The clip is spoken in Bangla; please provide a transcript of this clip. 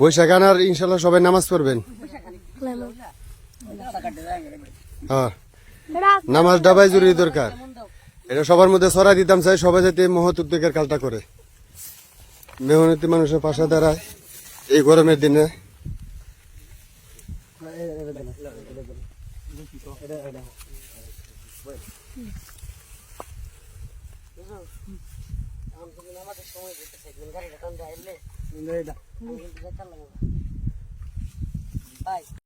বৈশাখ আনার ইনশাল্লাহ সবাই নামাজ পড়বেন। হ্যাঁ। নামাজ ডাবাই জরুরি দরকার। এটা সবার মধ্যে সরাই দিতাম, চাই সবাই যাতে মহৎ উদ্বেগের কালটা করে। মেহনতি মানুষের পাশে দাঁড়ায়, এই গরমের দিনে। আমাদের সময় যেতেছে গাড়িটা টান দিয়ে আইলে আমি কিন্তু যেতে লাগবো বাই